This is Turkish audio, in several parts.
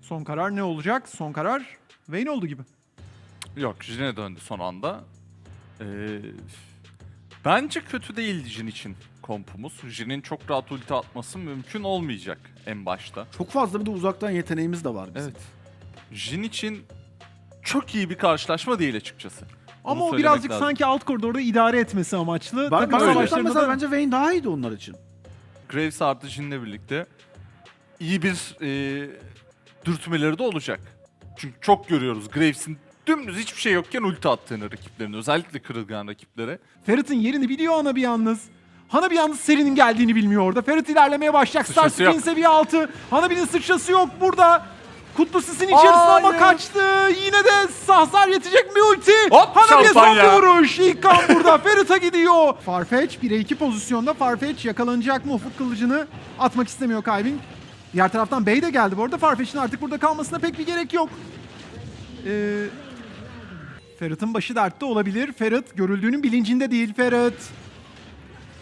Son karar ne olacak? Son karar Vayne oldu gibi. Yok Jin'e döndü son anda. Ee, bence kötü değil Jin için kompumuz. Jin'in çok rahat ulti atması mümkün olmayacak en başta. Çok fazla bir de uzaktan yeteneğimiz de var bizim. Evet. Jin için çok iyi bir karşılaşma değil açıkçası. Bunu Ama o söylemek birazcık lazım. sanki alt koridorda idare etmesi amaçlı. Ben, ben savaşlarında mesela da- bence Vayne daha iyiydi onlar için. Graves artı Jin'le birlikte iyi bir e, dürtmeleri de olacak. Çünkü çok görüyoruz Graves'in dümdüz hiçbir şey yokken ulti attığını rakiplerine. Özellikle kırılgan rakiplere. Ferit'in yerini biliyor Hana bir yalnız. Hana bir yalnız serinin geldiğini bilmiyor orada. Ferit ilerlemeye başlayacak. Star Sıçrası Screen yok. seviye 6. Hanabi'nin sıçrası yok burada. Kutlu sisin içerisine ama Hayır. kaçtı. Yine de hasar yetecek mi ulti? Hop, Hanabi'ye son şampanya. bir vuruş. İlk kan burada. Ferit'a gidiyor. Farfetch 1'e 2 pozisyonda. Farfetch yakalanacak mı? Ufuk kılıcını atmak istemiyor Kaybing. Diğer taraftan Bey de geldi bu arada. Farfetch'in artık burada kalmasına pek bir gerek yok. Ee, Ferit'in başı dertte olabilir. Ferit görüldüğünün bilincinde değil Ferit.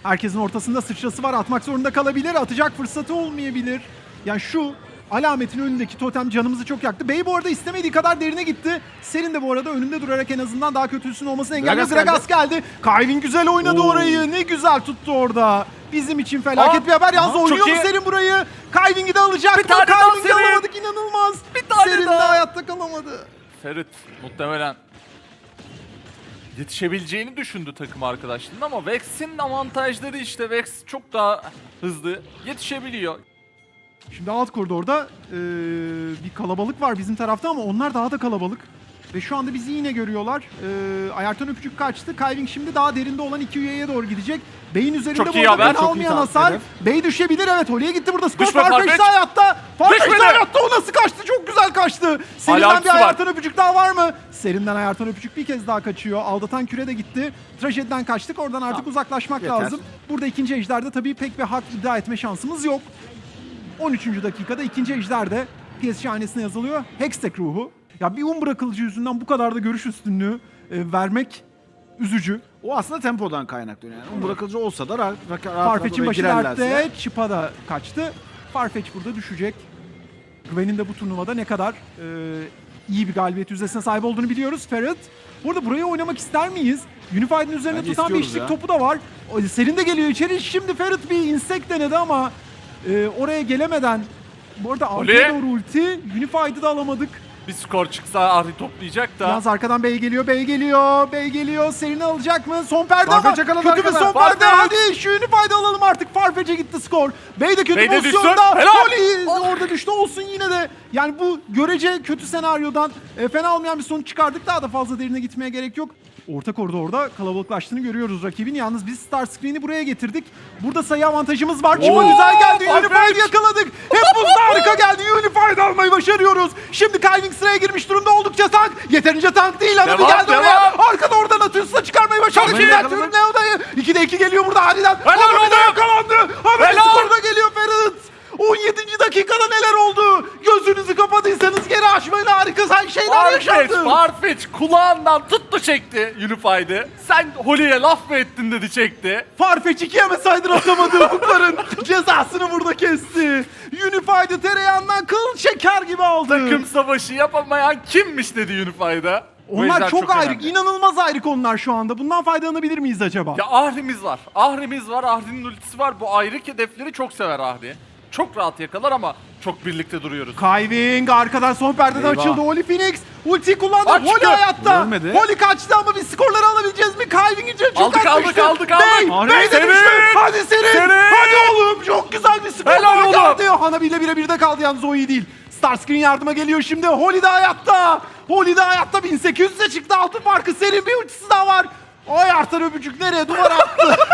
Herkesin ortasında sıçrası var. Atmak zorunda kalabilir. Atacak fırsatı olmayabilir. Yani şu alametin önündeki totem canımızı çok yaktı. Bey bu arada istemediği kadar derine gitti. Serin de bu arada önünde durarak en azından daha kötüsünün olmasını engelliyor. Gragas Gragas geldi. Kyvin güzel oynadı Oo. orayı. Ne güzel tuttu orada. Bizim için felaket Aa, bir haber. Yalnız aa, oynuyor mu. Serin burayı? Kyving'i de alacak. Bir tane daha Kyving'i Serin. alamadık inanılmaz. Bir tane Serin de daha. hayatta kalamadı. Ferit muhtemelen yetişebileceğini düşündü takım arkadaşlarında ama Vex'in avantajları işte Vex çok daha hızlı yetişebiliyor. Şimdi alt koridorda eee, bir kalabalık var bizim tarafta ama onlar daha da kalabalık. Ve şu anda bizi yine görüyorlar. Eee Ayartan öpücük kaçtı. Kyving şimdi daha derinde olan iki üyeye doğru gidecek. Bey'in üzerinde Çok bu iyi arada haber, ben çok iyi almayan takip hasar. eder. Bey düşebilir evet. Holly'e gitti burada. Skor Düşme Farfetch de hayatta. Farfetch de Düşmedi. hayatta. O nasıl kaçtı? Çok güzel kaçtı. Selin'den ultisi bir var. Ayartan öpücük daha var mı? Selin'den Ayartan öpücük bir kez daha kaçıyor. Aldatan küre de gitti. Trajediden kaçtık. Oradan artık uzaklaşmak Yeter. lazım. Burada ikinci ejderde tabii pek bir hak iddia etme şansımız yok. 13. dakikada ikinci ejderde PSG hanesine yazılıyor. Hextech ruhu. Ya bir Umbra kılıcı yüzünden bu kadar da görüş üstünlüğü e, vermek üzücü. O aslında tempodan kaynaklanıyor. Yani. Yani. Bırakıcı olsa da rahat, rahat, rahat Farfetch'in başı dertte. Chipa da kaçtı. Farfetch burada düşecek. Gwen'in de bu turnuvada ne kadar e, iyi bir galibiyet yüzdesine sahip olduğunu biliyoruz. Ferret. Burada buraya oynamak ister miyiz? Unified'in üzerine Bence tutan bir içlik ya. topu da var. Serin de geliyor içeri. Şimdi Ferret bir insek denedi ama e, oraya gelemeden bu arada arkaya doğru ulti. Unified'ı da alamadık. Bir skor çıksa Ahri toplayacak da. Yalnız arkadan Bey geliyor, Bey geliyor, Bey geliyor. Serini alacak mı? Son perde ama Farfetch yakaladı kötü bir arkadan. son perde. Farfetch. Hadi şu Unified'i alalım artık. Farfetch'e gitti skor. Bey de kötü Bey de pozisyonda. düştü. Helal. Oli orada düştü olsun yine de. Yani bu görece kötü senaryodan e, fena olmayan bir sonuç çıkardık. Daha da fazla derine gitmeye gerek yok. Orta koridorda kalabalıklaştığını görüyoruz rakibin. Yalnız biz Star Screen'i buraya getirdik. Burada sayı avantajımız var. Çıma Oo, güzel geldi. Unified yakaladık. Hep buzda harika geldi. Unified almayı başarıyoruz. Şimdi Kyving sıraya girmiş durumda oldukça tank. Yeterince tank değil. Hanımı Devam, geldi oraya. devam. Arkada oradan Atüs'la çıkarmayı başardı. Çok Şimdi iyi. Atüs'ün ne odayı. 2'de 2 geliyor burada Hadi'den. Helal olsun. yakalandı. Helal. skorda geliyor Ferit. 17. dakikada neler oldu? Gözünüzü kapadıysanız açmayın harika şeyler Farfetch, yaşandı. Farfetch kulağından tuttu çekti Unified'i. Sen Holy'e laf mı ettin dedi çekti. Farfetch iki yemesaydı atamadı ufukların cezasını burada kesti. Unified'ı tereyağından kıl şeker gibi aldı. Takım savaşı yapamayan kimmiş dedi Unified'a. Bu Onlar yüzden çok, ayrı, önemli. inanılmaz ayrı konular şu anda. Bundan faydalanabilir miyiz acaba? Ya Ahri'miz var. Ahri'miz var. Ahri'nin ultisi var. Bu ayrı hedefleri çok sever Ahri. Çok rahat yakalar ama çok birlikte duruyoruz. Kyving arkadan son perdeden Eyvah. açıldı. Holy Phoenix ulti kullandı. Holy çıktı. hayatta. Ölmedi. Holy kaçtı ama biz skorları alabileceğiz mi? Kyving için çok Aldık, az aldık, düştü. aldık, Bey, aldık. Bey de düştü. Hadi Serin. Serin. Hadi oğlum. Çok güzel bir skor Helal oğlum. geldi. Hanabi ile birebir de kaldı yalnız o iyi değil. Starscreen yardıma geliyor şimdi. Holy de hayatta. Holy de hayatta 1800'e çıktı. Altı farkı Serin bir ultisi daha var. Ay artan öpücük nereye? Duvara attı.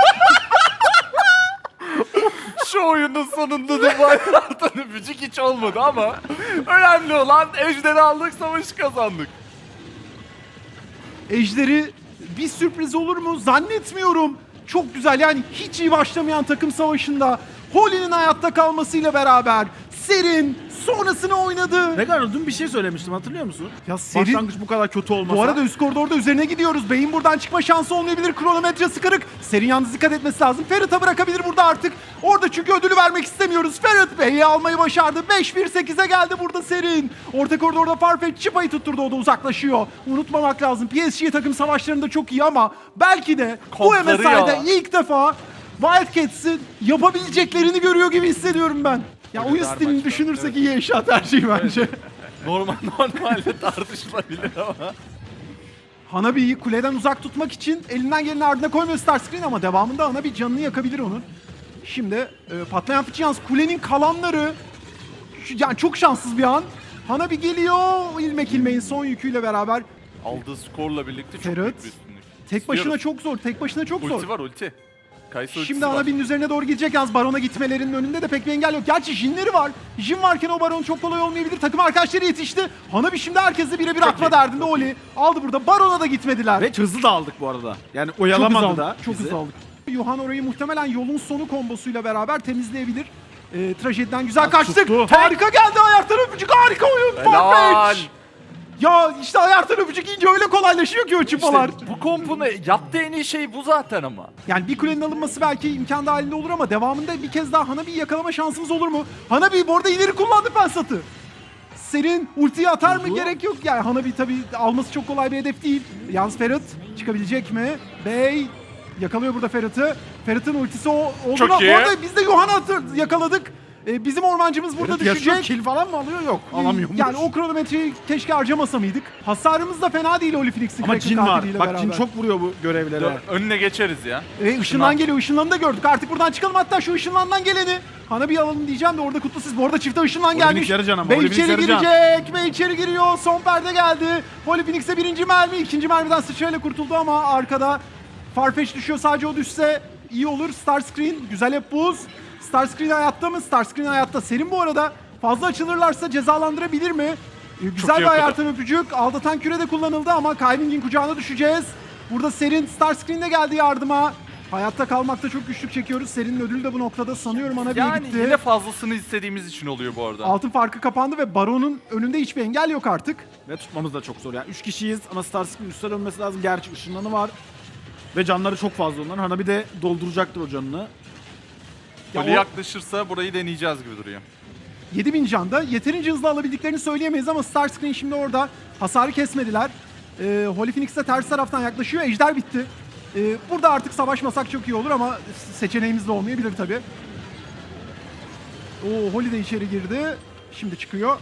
Şu oyunun sonunda da bayraktan öpücük hiç olmadı ama önemli olan ejderi aldık, savaşı kazandık. Ejderi bir sürpriz olur mu? Zannetmiyorum. Çok güzel yani hiç iyi başlamayan takım savaşında Holy'nin hayatta kalmasıyla beraber Serin sonrasını oynadı. Vegano dün bir şey söylemiştim hatırlıyor musun? Ya Serin Başlangıç bu kadar kötü olmasa. bu arada üst koridorda üzerine gidiyoruz. Beyin buradan çıkma şansı olmayabilir. Kronometresi kırık. Serin yalnız dikkat etmesi lazım. Ferit'e bırakabilir burada artık. Orada çünkü ödülü vermek istemiyoruz. Ferit Bey'i almayı başardı. 5-1-8'e geldi burada Serin. Orta koridorda Farfetch çıpayı tutturdu. O da uzaklaşıyor. Unutmamak lazım. PSG takım savaşlarında çok iyi ama belki de bu Kompları MSI'de ya. ilk defa Wildcats'in yapabileceklerini görüyor gibi hissediyorum ben. Ya stilini maçta, düşünürsek iyi eşya tercihi bence. Normal normalde tartışılabilir ama. Hanabi'yi kuleden uzak tutmak için elinden geleni ardına koymuyor Starscreen ama devamında Hanabi canını yakabilir onun. Şimdi e, patlayan fıçı yalnız kulenin kalanları yani çok şanssız bir an. Hanabi geliyor ilmek ilmeğin son yüküyle beraber. Aldığı skorla birlikte çok Ferit, büyük bir üstünlük. Tek başına İstiyoruz. çok zor, tek başına çok zor. Ulti var ulti. Kayısı Şimdi var. Hanabi'nin üzerine doğru gidecek yalnız Baron'a gitmelerinin önünde de pek bir engel yok. Gerçi Jinleri var. Jin varken o Baron çok kolay olmayabilir. Takım arkadaşları yetişti. Hanabi şimdi herkesle birebir atma derdinde Oli. Aldı burada. Baron'a da gitmediler. Ve hızlı da aldık bu arada. Yani oyalamadı da. Çok bizi. hızlı aldık. Yuhan orayı muhtemelen yolun sonu kombosuyla beraber temizleyebilir. Ee, trajediden güzel kaçtık. tuttu. Harika geldi ayaktan öpücük. Harika oyun. Helal. Farfetch. Ya işte ayaktan öpücük ince öyle kolaylaşıyor ki o çıpalar. İşte bu kompunu yaptığı en iyi şey bu zaten ama. Yani bir kulenin alınması belki imkan dahilinde olur ama devamında bir kez daha Hanabi'yi yakalama şansımız olur mu? Hanabi bu arada ileri kullandı Pensat'ı. Serin ultiyi atar mı gerek yok. Yani Hanabi tabii alması çok kolay bir hedef değil. Yalnız Ferit çıkabilecek mi? Bey yakalıyor burada Ferit'i. Ferit'in ultisi o oldu Çok iyi. bu arada biz de Yohan'ı atır- yakaladık. Ee, bizim ormancımız burada yaşıyor, düşecek. kill falan mı alıyor? Yok. Alamıyormuş. Yani o kronometreyi keşke harcamasa mıydık? Hasarımız da fena değil Oli Phoenix'in Ama Jin var. Bak beraber. çok vuruyor bu görevlere. Önüne geçeriz ya. E, ışınlan geliyor. Işınlanı da gördük. Artık buradan çıkalım. Hatta şu ışınlandan geleni. Hanabi alalım diyeceğim de orada kutlu siz. Bu arada çifte ışınlan gelmiş. ama, Bey içeri girecek. Bey içeri giriyor. Son perde geldi. Polyphenix'e birinci mermi. ikinci mermiden sıçrayla kurtuldu ama arkada Farfetch düşüyor. Sadece o düşse iyi olur. Starscreen. Güzel hep buz. Starscreen hayatta mı? Starscreen hayatta. Serin bu arada. Fazla açılırlarsa cezalandırabilir mi? E, Güzel bir hayatın öpücük. Aldatan küre de kullanıldı ama Kyling'in kucağına düşeceğiz. Burada Serin Starscreen de geldi yardıma. Hayatta kalmakta çok güçlük çekiyoruz. Serin'in ödülü de bu noktada sanıyorum ana bir Yani gitti. yine fazlasını istediğimiz için oluyor bu arada. Altın farkı kapandı ve Baron'un önünde hiçbir engel yok artık. Ve tutmamız da çok zor. Yani 3 kişiyiz ama Starscream üstte dönmesi lazım. Gerçi ışınlanı var. Ve canları çok fazla onların. Hanabi de dolduracaktır o canını. Ya Böyle o- yaklaşırsa burayı deneyeceğiz gibi duruyor. 7000 canda yeterince hızlı alabildiklerini söyleyemeyiz ama Starscreen şimdi orada hasarı kesmediler. Ee, Holy Phoenix de ters taraftan yaklaşıyor. Ejder bitti. Ee, burada artık savaşmasak çok iyi olur ama seçeneğimiz de olmayabilir tabii. Oo Holy de içeri girdi. Şimdi çıkıyor.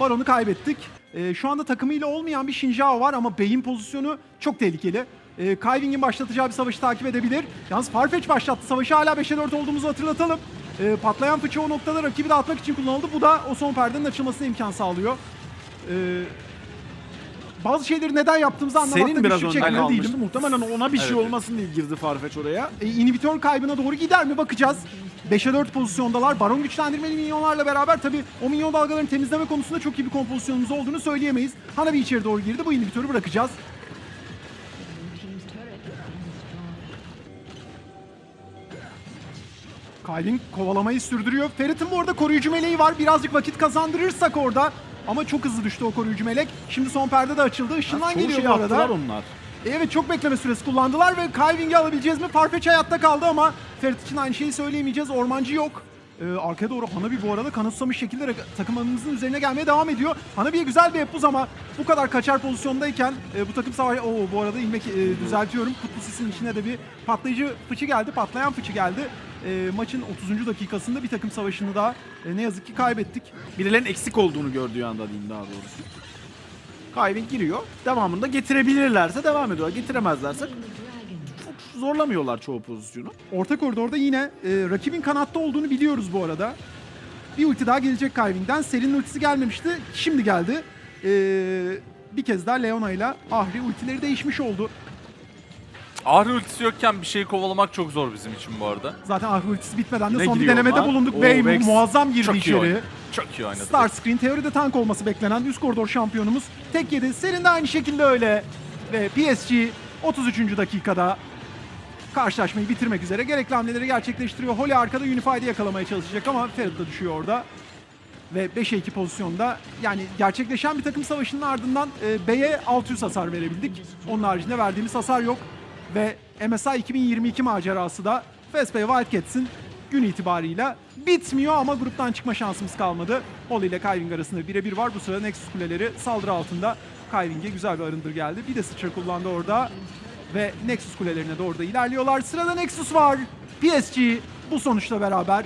Baron'u kaybettik. Ee, şu anda takımıyla olmayan bir Shinjao var ama Bey'in pozisyonu çok tehlikeli. Ee, Kaiving'in başlatacağı bir savaşı takip edebilir. Yalnız Farfetch başlattı savaşı. Hala 5'e 4 olduğumuzu hatırlatalım. Ee, patlayan fıçı o noktada rakibi dağıtmak için kullanıldı. Bu da o son perdenin açılmasına imkan sağlıyor. Ee, bazı şeyleri neden yaptığımızı anlamakta Senin biraz güçlük önden çekmiyor değilim. Muhtemelen ona bir şey Evet. olmasın diye girdi Farfetch oraya. E, inhibitör kaybına doğru gider mi bakacağız. 5'e 4 pozisyondalar. Baron güçlendirmeli minyonlarla beraber tabi o minyon dalgalarını temizleme konusunda çok iyi bir kompozisyonumuz olduğunu söyleyemeyiz. Hanabi içeri doğru girdi. Bu inhibitörü bırakacağız. Kylin kovalamayı sürdürüyor. Ferit'in bu arada koruyucu meleği var. Birazcık vakit kazandırırsak orada. Ama çok hızlı düştü o koruyucu melek. Şimdi son perde de açıldı. Işınlan geliyor şeyi bu arada. onlar. Evet çok bekleme süresi kullandılar ve Kyling'i alabileceğiz mi? Farfetch hayatta kaldı ama Ferit için aynı şeyi söyleyemeyeceğiz. Ormancı yok. Ee, arkaya doğru Hanabi bu arada kanıtsamış şekilde takımımızın üzerine gelmeye devam ediyor. Hanabi'ye güzel bir epuz ama bu kadar kaçar pozisyondayken e, bu takım savaş... Oo bu arada ilmek e, düzeltiyorum. Kutlu Sis'in içine de bir patlayıcı fıçı geldi. Patlayan fıçı geldi. E, maçın 30. dakikasında bir takım savaşını da e, ne yazık ki kaybettik. Birilerinin eksik olduğunu gördüğü anda diyeyim daha doğrusu. Kayving giriyor. Devamında getirebilirlerse devam ediyorlar. Getiremezlerse çok zorlamıyorlar çoğu pozisyonu. Orta koridorda yine e, rakibin kanatta olduğunu biliyoruz bu arada. Bir ulti daha gelecek Kyling'den. Serin ultisi gelmemişti. Şimdi geldi. E, bir kez daha Leona ile Ahri ultileri değişmiş oldu. Ahri ultisi yokken bir şeyi kovalamak çok zor bizim için bu arada. Zaten Ahri ultisi bitmeden de Yine son bir giriyor denemede onlar. bulunduk. Oo, Bey Vex muazzam girdi Çok iyi içeri. oynadı. Çok iyi oynadı. Starscreen teoride tank olması beklenen üst koridor şampiyonumuz. Tek yedi. Serin de aynı şekilde öyle. Ve PSG 33. dakikada karşılaşmayı bitirmek üzere gerekli hamleleri gerçekleştiriyor. Holly arkada Unified'i yakalamaya çalışacak ama Ferit de düşüyor orada. Ve 5'e 2 pozisyonda yani gerçekleşen bir takım savaşının ardından e, B'ye 600 hasar verebildik. Onun haricinde verdiğimiz hasar yok. Ve MSI 2022 macerası da Fast Bay Wildcats'in gün itibarıyla bitmiyor ama gruptan çıkma şansımız kalmadı. Holly ile Kylving arasında birebir var. Bu sırada Nexus kuleleri saldırı altında. Kylving'e güzel bir arındır geldi. Bir de sıçra kullandı orada. Ve Nexus kulelerine doğru da ilerliyorlar. Sırada Nexus var. PSG bu sonuçla beraber